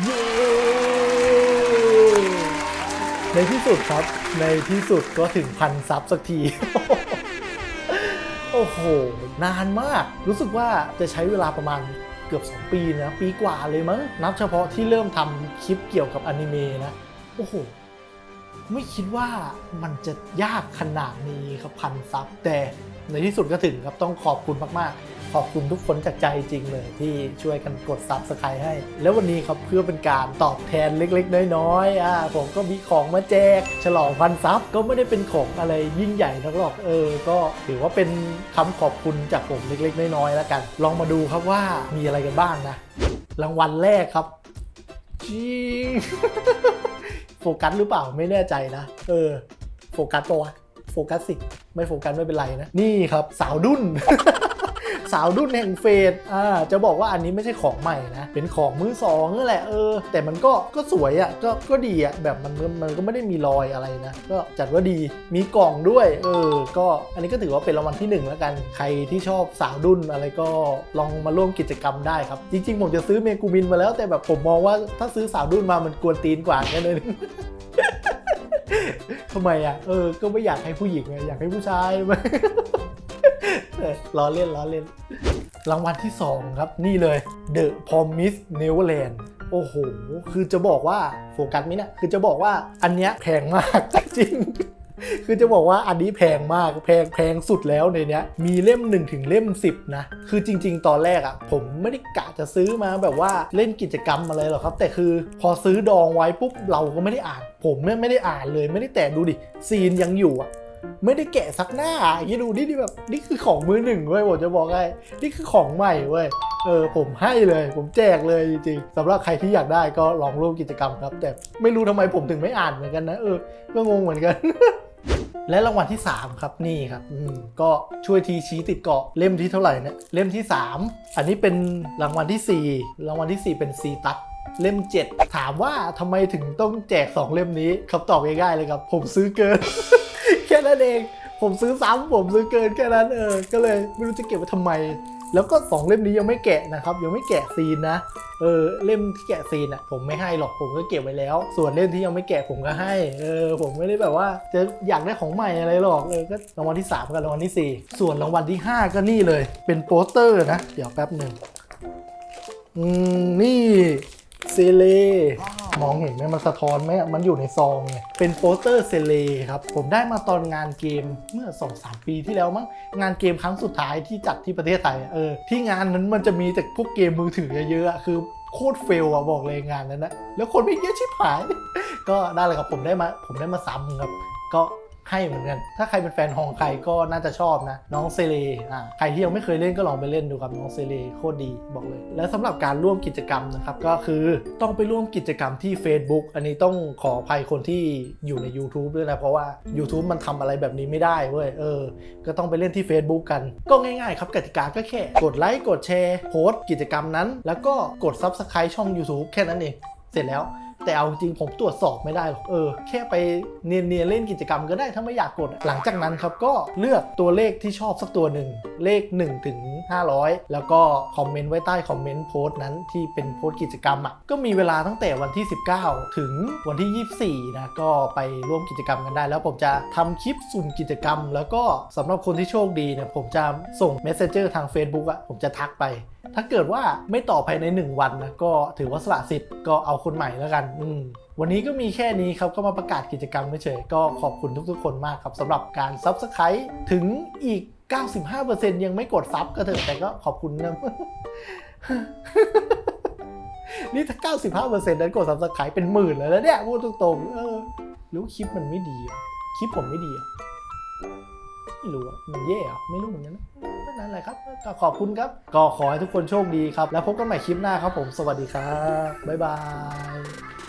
เย้ในที่สุดครับ ในที่สุดก็ถึงพันซับสักที โอ้โห นานมาก รู้สึกว่าจะใช้เวลาประมาณเกือบ 2 ปีนะ ปีกว่าเลยมั้ง นับเฉพาะที่เริ่มทำคลิปเกี่ยวกับอนิเมะนะ โอ้โห ไม่คิดว่ามันจะยากขนาดนี้ครับพันซับแต่ในที่สุดก็ถึงครับต้องขอบคุณมาก ๆ ขอบคุณทุกคนจากใจจริงเลยที่ช่วยกันกดซับสไครต์ให้ แล้ววันนี้ครับเพื่อเป็นการตอบแทนเล็กๆ น้อยๆอ่าผมก็มีของมาแจก ฉลองพันซับก็ไม่ได้เป็นของอะไรยิ่งใหญ่นักหรอกเออ ก็ถือว่าเป็นคำขอบคุณจากผมเล็กๆ น้อยๆแล้วกัน ลองมาดูครับว่ามีอะไรกันบ้างนะรางวัลแรกครับจริงโฟกัสหรือเปล่าไม่แน่ใจนะ เออ โฟกัสปะวะโฟกัสสิ ไม่โฟกัสไม่เป็นไรนะ นี่ครับสาวดุ้น สาวดุ้นแห่งเฟสอ่าจะบอกว่าอันนี้ไม่ใช่ของใหม่นะเป็นของมือสองนั่นแหละเออแต่มันก็ก็สวยอะ่ะก็ก็ดีอะ่ะแบบมันมันก็ไม่ได้มีรอยอะไรนะก็จัดว่าดีมีกล่องด้วยเออก็อันนี้ก็ถือว่าเป็นรางวัลที่หนึ่งแล้วกัน ใครที่ชอบสาวดุนอะไรก็ลองมาร่วมกิจกรรมได้ครับ จริง ๆ ผมจะซื้อเมกูมินมาแล้ว แต่แบบผมมองว่าถ้าซื้อสาวดุนมามันกวนตีนกว่าแค่นั้นเองทำไมอะเออ ก็ไม่อยากให้ผู้หญิงไงอยากให้ผู้ชายมา ล้อเล่นล้อเล่น รางวัลที่ 2 ครับนี่เลย The Promise Neverland โอ้โห คือจะบอกว่าโฟกัสไหมเนี่ยคือจะบอกว่าอันเนี้ยแพงมากจริงคือจะบอกว่าอันนี้แพงมากแพงแพงสุดแล้วในเนี้ยมีเล่ม 1 ถึงเล่ม 10 นะ คือจริง ๆ ตอนแรกอะ่ะ ผมไม่ได้กะจะซื้อมาแบบว่าเล่นกิจกรรมอะไรหรอกครับ แต่คือพอซื้อดองไว้ปุ๊บเราก็ไม่ได้อ่าน ผมเนี่ยไม่ได้อ่านเลยไม่ได้แตะดูดิ ซีนยังอยู่อะ ไม่ได้แกะสักหน้าอย่างนี้ดูนี่นี่แบบนี่คือของมือหนึ่งเว้ยผมจะบอกให้นี่คือของใหม่เว้ยเออผมให้เลย ผมแจกเลยจริงๆสำหรับใครที่อยากได้ก็ลองร่วมกิจกรรมครับ แต่ไม่รู้ทำไมผมถึงไม่อ่านเหมือนกันนะเออก็งงเหมือนกัน และรางวัลที่ 3 ครับนี่ครับอืมก็ช่วยทีชี้ติดเกาะเล่มที่เท่าไหร่เนี่ยเล่มที่ 3 อันนี้เป็นรางวัลที่ 4 รางวัลที่ 4 เป็นซีตัสเล่ม 7 ถามว่าทำไมถึงต้องแจก 2 เล่มนี้คำตอบง่ายๆเลยครับ ผมซื้อเกิน แค่นั้นเอง ผมซื้อซ้ำผมซื้อเกินแค่นั้นเออ ก็เลยไม่รู้จะเก็บไว้ทำไม แล้วก็ 2 เล่มนี้ยังไม่แกะนะครับ ยังไม่แกะซีนนะ เออเล่มที่แกะซีนอะผมไม่ให้หรอกผมก็เก็บไว้แล้ว ส่วนเล่มที่ยังไม่แกะผมก็ให้ เออผมไม่ได้แบบว่าจะอยากได้ของใหม่อะไรหรอกเออก็รางวัลที่ 3 กับรางวัลที่ 4 ส่วนรางวัลที่ 5 ก็นี่เลย เป็นโปสเตอร์นะ เดี๋ยวแป๊บหนึ่งอืมนี่เซเล มองเห็นไหมมันสะท้อนไหมมันอยู่ในซองไงเป็นโปสเตอร์เซเลครับ ผมได้มาตอนงานเกมเมื่อ 2-3 ปีที่แล้วมั้งงานเกมครั้งสุดท้ายที่จัดที่ประเทศไทยเออที่งานนั้นมันจะมีแต่พวกเกมมือถือเยอะๆอะคือโคตรเฟลอะบอกเลยงานนั้นนะแล้วคนไม่เยอะชิบหาย ก็ได้เลยครับผมได้มาผมได้มาซ้ำครับก็ ให้เหมือนกัน ถ้าใครเป็นแฟนฮองไคก็น่าจะชอบนะ น้องเซเลอ่าใครที่ยังไม่เคยเล่นก็ลองไปเล่นดูครับน้องเซเลโคตรดีบอกเลย และสำหรับการร่วมกิจกรรมนะครับก็คือต้องไปร่วมกิจกรรมที่ Facebook อันนี้ต้องขออภัยคนที่อยู่ใน YouTube ด้วยนะเพราะว่า YouTube มันทำอะไรแบบนี้ไม่ได้เว้ยเออ ก็ต้องไปเล่นที่ Facebook กัน ก็ง่ายๆ ครับกติกาก็แค่ กดไลค์กดแชร์โพสต์กิจกรรมนั้น แล้วก็กด Subscribe ช่อง YouTube แค่นั้นเอง เสร็จแล้ว แต่เอาจริงผมตรวจสอบไม่ได้หรอกเออแค่ไปเนียนๆเล่นกิจกรรมก็ได้ถ้าไม่อยากกด หลังจากนั้นครับก็เลือกตัวเลขที่ชอบสักตัวหนึ่งเลข1ถึง500 แล้วก็คอมเมนต์ไว้ใต้คอมเมนต์โพสต์นั้นที่เป็นโพสต์กิจกรรมอะก็มีเวลาตั้งแต่วันที่ 19 ถึงวันที่ 24นะก็ไปร่วมกิจกรรมกันได้ แล้วผมจะทำคลิปสุ่มกิจกรรม แล้วก็สำหรับคนที่โชคดีเนี่ยผมจะส่ง Messenger ทาง Facebook อะผมจะทักไป ถ้าเกิดว่าไม่ต่อภายใน 1 วันนะก็ถือว่าสละสิทธิ์ก็เอาคนใหม่แล้วกันอืมวันนี้ก็มีแค่นี้ครับก็มาประกาศกิจกรรมเฉยๆก็ขอบคุณทุกๆ คนมากครับสำหรับการซับสไครต์ถึงอีก 95%ยังไม่กดซับก็เถอะแต่ก็ขอบคุณนะนี่ถ้า 95%นั้นกดซับสไครต์เป็นหมื่นเลยแล้วเนี่ยพูดตรงๆเออรือว่าคลิปมันไม่ดีอะคลิปผมไม่ดีอะไม่รู้อะมันแย่อะไม่รู้เหมือนกันนะ นั่นแหละครับ ก็ขอบคุณครับ ก็ขอให้ทุกคนโชคดีครับ แล้วพบกันใหม่คลิปหน้าครับผม สวัสดีครับ บ๊ายบาย